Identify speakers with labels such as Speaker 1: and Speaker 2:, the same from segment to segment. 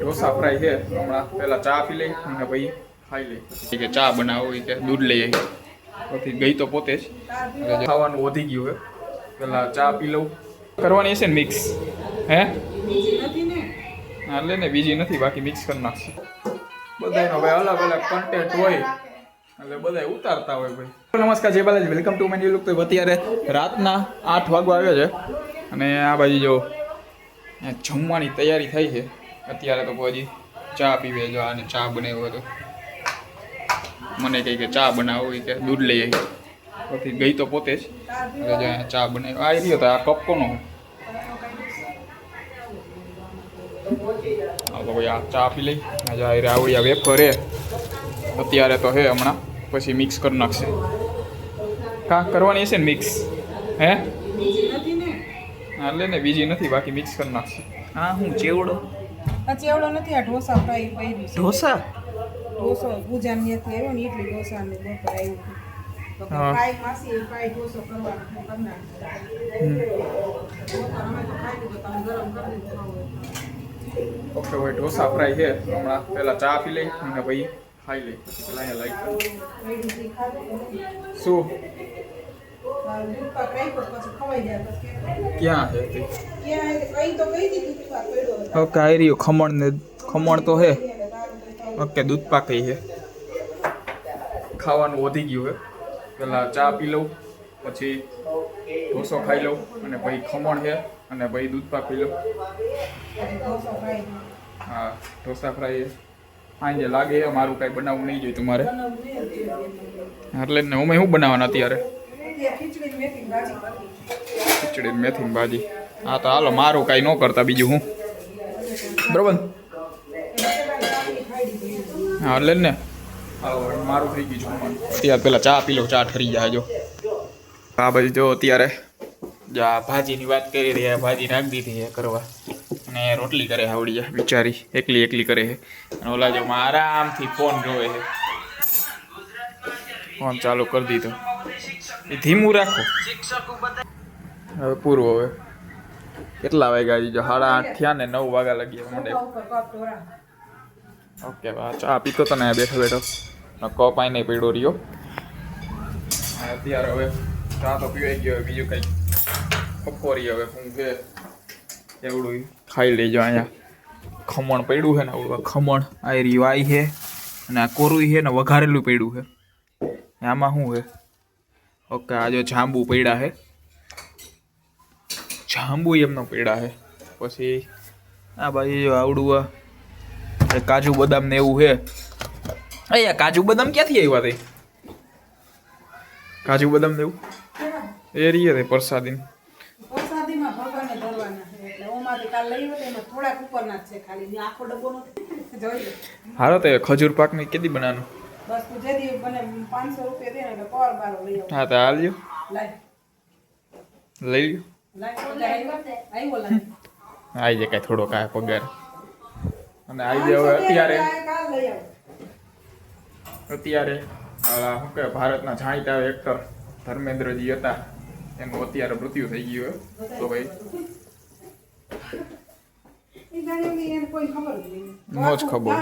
Speaker 1: Dosa fry છે. હમણાં પહેલાં ચા પી લઈ અને પછી ખાઈ લઈ. કે ચા બનાવો કે દૂધ લઈ આવી પછી ગઈ તો પોતે જ. ખાવાનું વધી ગયું હે પહેલાં ચા પી લઉં. કરવાની હશે ને મિક્સ હે? હા લે ને બીજી નથી બાકી મિક્સ કરી નાખશું. બધાનો હવે અલગ અલગ કન્ટેન્ટ હોય. એટલે બધા ઉતારતા હોય ભાઈ. નમસ્કાર જય બાલાજી. વેલકમ ટુ માય લુક તો અત્યારે રાતના આઠ વાગવા આવ્યો છે. અને આ બાજુ જો જમવાની તૈયારી થઈ છે. અત્યારે તો હજી ચા પીવે જો આને ચા બનાવ્યો હતો. મને કહે કે ચા બનાવો એ કે દૂધ લઈ આવી પછી ગઈ તો પોતે જ. એટલે ચા બનાવ્યો. આ રહ્યો તો આ કપ કોનો? તો ભાઈ આ ચા પી લઈ. આજે આ આવડિયા વેફર હે અત્યારે તો હે હમણાં. પછી મિક્સ કરી નાખશે. કા કરવાની હશે ને મિક્સ હે? હા લે ને બીજી નથી બાકી મિક્સ કરી નાખશે. હા હું ચેવડો
Speaker 2: આ ચેવડો નથી આ ઢોસા ફ્રાય કર્યું છે.
Speaker 1: ઢોસા?
Speaker 2: ઢોસો પૂજા ત્યાંથી આવ્યો ને એટલે ઢોસા ને બપોર આવ્યું તો ફ્રાય માસી ઢોસો કરવાનો.
Speaker 1: ઓકે ભાઈ ઢોસા ફ્રાય છે. હમણાં પહેલાં ચા પી લઈ અને ભાઈ ખાઈ લઈ. પછી પેલા અહીંયા શું? ક્યાં છે ખમણ ને ખમણ તો હે. ઓકે દૂધ પાકઈ છે ખાવાનું વધી ગયું હે. પહેલાં ચા પી લઉં પછી ઢોસો ખાઈ લઉં અને પછી ખમણ છે અને પછી દૂધ પાક પી લઉં. હા ઢોસા ફ્રાય સાંજે લાગે મારું કાંઈ બનાવવું નહીં જોઈએ તમારે.
Speaker 2: એટલે.
Speaker 1: ને અમે શું બનાવવાના અત્યારે?
Speaker 2: ખીચડી મેથી ભાજી.
Speaker 1: હા તો હાલો મારું કાંઈ ન કરતા બીજું હું. બરોબર? હા એટલે ને. મારું થઈ ગયું છું અત્યારે પેલા ચા પી લો ચા ઠરી જાય જો. હા ભાઈ જો અત્યારે જા ભાજીની વાત કરી રહ્યા ભાજી નાખી દીધી છે કરવા અને રોટલી કરે આવડી જાય બિચારી એકલી એકલી કરે છે. અને ઓલા જો આરામથી ફોન જોવે છે. ફોન ચાલુ કરી દીધો. એ ધીમું રાખો. હવે પૂરું હવે. કેટલા વાગ્યા જો સાડા આઠ થયા ને નવ વાગ્યા લાગી
Speaker 2: ઉપર
Speaker 1: ઓકે આ ચા પીતો તને બેઠો બેઠો. કપ આઈ નહીં પડ્યો રહ્યો અત્યારે હવે ચા તો પીવાઈ ગયો બીજું કંઈક બપોરી હવે હું કે એવડું ખાઈ લેજો અહીંયા. ખમણ પડ્યું છે ને આવડું ખમણ આ આઈ છે. અને આ કોરું છે ને, વઘારેલું પડ્યું છે. આમાં શું છે? ઓકે આ જો જાંબુ પડ્યા છે જાંબુ એમનો પડ્યા છે પછી આ બાજુ જો આવડું આ કાજુ બદામ ને એવું છે અહીંયા કાજુ બદામ ક્યાંથી આવ્યા તે? કાજુ બદામ ને એવું? એ રહીએ તે પ્રસાદી હારો તે ખજૂર પાકની કેદી બનાવવાનું?
Speaker 2: બસ તું જે દી મને પાંચસો રૂપિયા દે ને એટલે પર બારો લઈ આવ.
Speaker 1: હા તો હાલ લ્યો.
Speaker 2: લઈ
Speaker 1: લઈ લ્યો આવી જાય કાંઈ થોડો કાંઈ પગાર. અને આવી જાય હવે અત્યારે.
Speaker 2: કાલ લઈ આવો.
Speaker 1: અત્યારે શું કહેવાય ભારતના જાણીતા એક્ટર ધર્મેન્દ્રજી હતા. એનું અત્યારે મૃત્યુ થઈ ગયું તો ભાઈ
Speaker 2: બધાયને જ
Speaker 1: ખબર.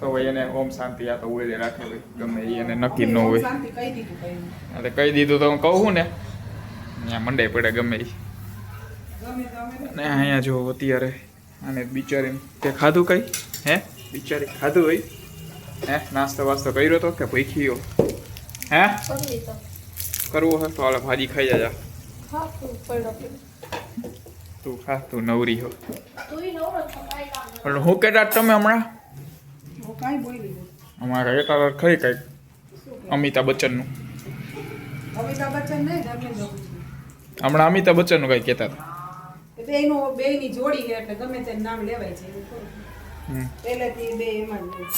Speaker 1: તો ભાઈ એને ઓમ શાંતિ આ તો રાખે ભાઈ. ગમે એને નક્કી ન હોય.
Speaker 2: શાંતિ કહી દીધું
Speaker 1: એટલે કહી દીધું તો હું કહું ને અહીંયા મંડાઈ પડે ગમે એ અને અહીંયા જો અત્યારે અને બિચારી તે ખાધું કઈ? હે? બિચારી ખાધું હોય? હે? નાસ્તો વાસ્તો કર્યો તો કે ભૂખ્યો? હે? કરવું હે? તો હાલે ભાજી ખાઈ જાજા. તું ખા તું નવરી હો. પણ હું કેતા તમે હમણાં?
Speaker 2: અમારા કાંઈ બોલી
Speaker 1: અમારા કહેતા ખરી કંઈક? અમિતાભ બચ્ચનનું. હમણાં અમિતાભ બચ્ચનનું કંઈક કહેતા હતા.
Speaker 2: એ બેયનો બેયની જોડી છે એટલે ગમે તે નામ લેવાય છે
Speaker 1: હમ.
Speaker 2: પહેલેથી બે એમાં જ હોય.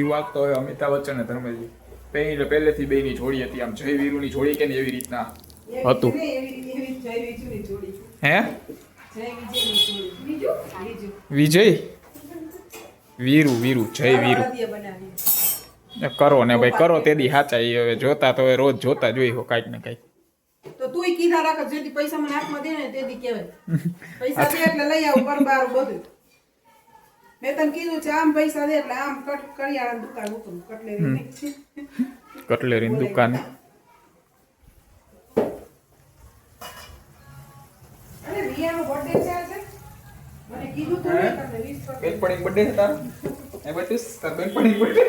Speaker 1: એ વાત તો હવે અમિતાભ બચ્ચન ને ધર્મેજી પહેલી પહેલેથી બેની જોડી હતી આમ જય વીરુની જોડી કે ને એવી રીતના? હતું. હે?
Speaker 2: જય વિજયની જોડી. બીજું? બીજું.
Speaker 1: વિજય? વીરુ વીરુ જય વીરુ. કરો ને ભાઈ કરો તે દી સાચા એ હવે જોતા તો હવે રોજ જોતા જોઈ હો કાંઈક ને કાંઈક.
Speaker 2: તો તુંય કીધા રાખ જેથી પૈસા મને હાથમાં દે ને તેથી કહેવાય. પૈસા દે એટલે લઈ આવું પર બાર બધું મેં તને કીધું છે આમ પૈસા દે એટલે આમ કટ કરિયાણા દુકાન ઉપર કટલેરી
Speaker 1: દુકાન.
Speaker 2: અરે રિયાનો બર્થડે છે આજે? મને કીધું તું
Speaker 1: હે?
Speaker 2: તમને વીસ પર
Speaker 1: બેનપણી બર્થડે છે તારો? એ બતીસ તાર બેનપણી બર્થડે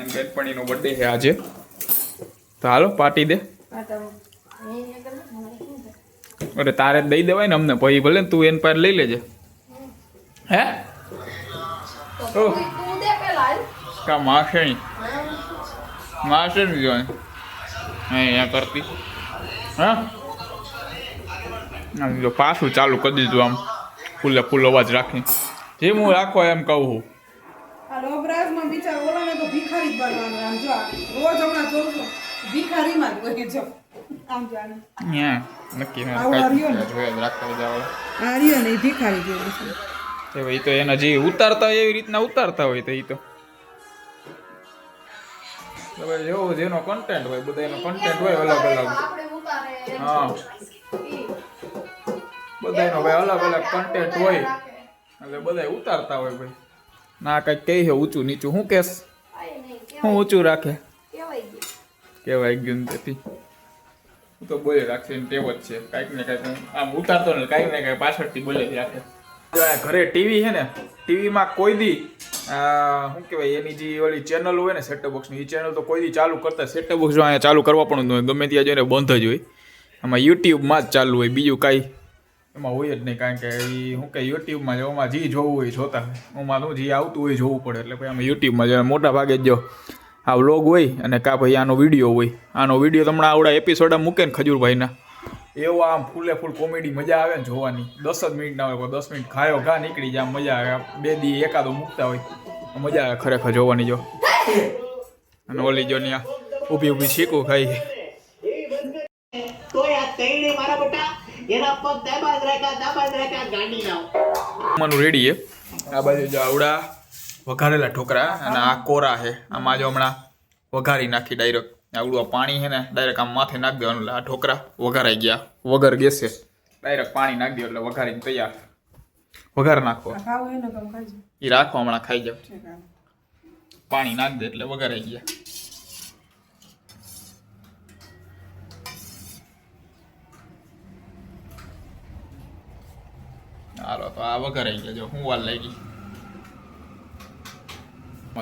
Speaker 1: એમ બેનપણીનો બર્થડે છે આજે. તો હાલો પાર્ટી દે. અરે તારે જ દઈ દેવાય ને અમને પછી ભલે ને તું એન પર લઈ લેજે. હે? ઓ કા માસણી માસણી જોઈ હે અહીંયા કરતી. હા? જો પાછું ચાલુ કરી દીધું આમ. ફૂલે ફૂલ અવાજ રાખી જેમ હું રાખો એમ કહું છું
Speaker 2: લોભરાજમાં બિચાર ઓલાને તો ભિખારી જ બનવાનો આમ જો રોજ હમણાં જોઉં છું ભિખારીમાં જ હોય જો. આમ જો
Speaker 1: ન્યા નક્કી ના
Speaker 2: આવું હાર્યું ને?
Speaker 1: જોયા જ રાખતા બધા હવે.
Speaker 2: આ રહ્યો ને એ ભિખારી જેવું છે.
Speaker 1: ભાઈ તો એના જે ઉતારતા હોય એવી રીતના ઉતારતા હોય તો એ તો. જેવો જેનો કન્ટેન્ટ હોય બધા એનો કન્ટેન્ટ હોય અલગ અલગ. હા. બધા એનો ભાઈ અલગ અલગ કન્ટેન્ટ હોય. એટલે બધા ઉતારતા હોય ભાઈ. ના કંઈક કહી છે ઊંચું નીચું. શું કેસ શું ઊંચું રાખે? કેવાય ગયું તેથી. હું તો બોલી રાખશે ટેવ જ છે. કાંઈક ને કાંઈક આમ ઉતારતો ને કાંઈક ને કાંઈક પાછળથી બોલે જ રાખે. ઘરે ટીવી છે ને, ટીવીમાં કોઈ દી શું કહેવાય, એની જે ઓલી ચેનલ હોય ને સેટઅપ બોક્સની એ ચેનલ તો કોઈ દી ચાલુ કરતા સેટ બોક્સ જો અહીંયા ચાલુ કરવા પણ હોય, ગમે ત્યાં જોઈને બંધ જ હોય. એમાં યુટ્યુબમાં જ ચાલુ હોય, બીજું કાંઈ. એમાં હોય જ નહીં, કારણ કે એ શું કે યુટ્યુબમાં જો એમાં જે જોવું હોય, જોતા એમાં શું જે આવતું હોય, જોવું પડે, એટલે ભાઈ અમે યુટ્યુબમાં જો, મોટા ભાગે જ જો આ વ્લોગ હોય અને કા ભાઈ આનો વીડિયો હોય. આનો વીડિયો તમને આવડા એપિસોડ મૂકે ને ખજૂરભાઈના. એવો આમ ફૂલે ફૂલ કોમેડી મજા આવે ને જોવાની. દસ જ મિનિટના હોય પણ દસ મિનિટ ખાયો ઘા નીકળી જાય મજા આવે. બે દી એકાદો મૂકતા હોય મજા આવે ખરેખર જોવાની જો. અને ઓલી જો ને ઊભી ઊભી શીખું ખાઈ.
Speaker 3: ના
Speaker 1: જમવાનું રેડી છે. આ બાજુ જો આવડા વઘારેલા ઢોકરા અને આ કોરા છે. આમાં જો હમણાં વઘારી નાખી ડાયરેક્ટ આવડું આ પાણી છે ને ડાયરેક્ટ આમ માથે નાખી દેવાનું એટલે આ ઢોકરા વઘારાઈ ગયા. વગર ગેસે. ડાયરેક્ટ પાણી નાખી દો એટલે વઘારીને તૈયાર. વઘાર નાખો. એ રાખો હમણાં ખાઈ જાવ પાણી નાખ દે એટલે વઘારાઈ ગયા. હાલો તો આ વઘારાઈ ગયા. જો હું વાર લાગી.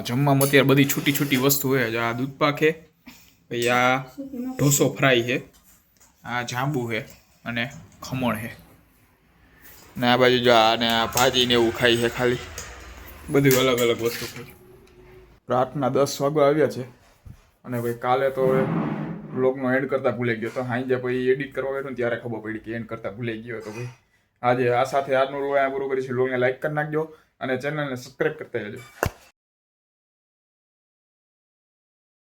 Speaker 1: જમવામાં અત્યારે બધી છૂટી છૂટી વસ્તુ હોય. જો આ દૂધ પાક પછી આ ઢોસો ફ્રાય છે. આ જાંબુ છે અને ખમણ છે. ને આ બાજુ જો આ ને આ ભાજી ને એવું ખાય છે ખાલી. બધી અલગ અલગ વસ્તુ ખાઈ રાતના દસ વાગવા આવ્યા છે અને ભાઈ કાલે તો બ્લોગનો એડ કરતા ભૂલાઈ ગયો. તો સાંજે પછી એડિટ કરવા બેઠો ને ત્યારે ખબર પડી કે એડ કરતા ભૂલાઈ ગયો તો ભાઈ. આજે આ સાથે આજનું રોયા પૂરું કરીશું. બ્લોગને લાઈક કરી નાખજો અને ચેનલને સબસ્ક્રાઈબ કરતા જજો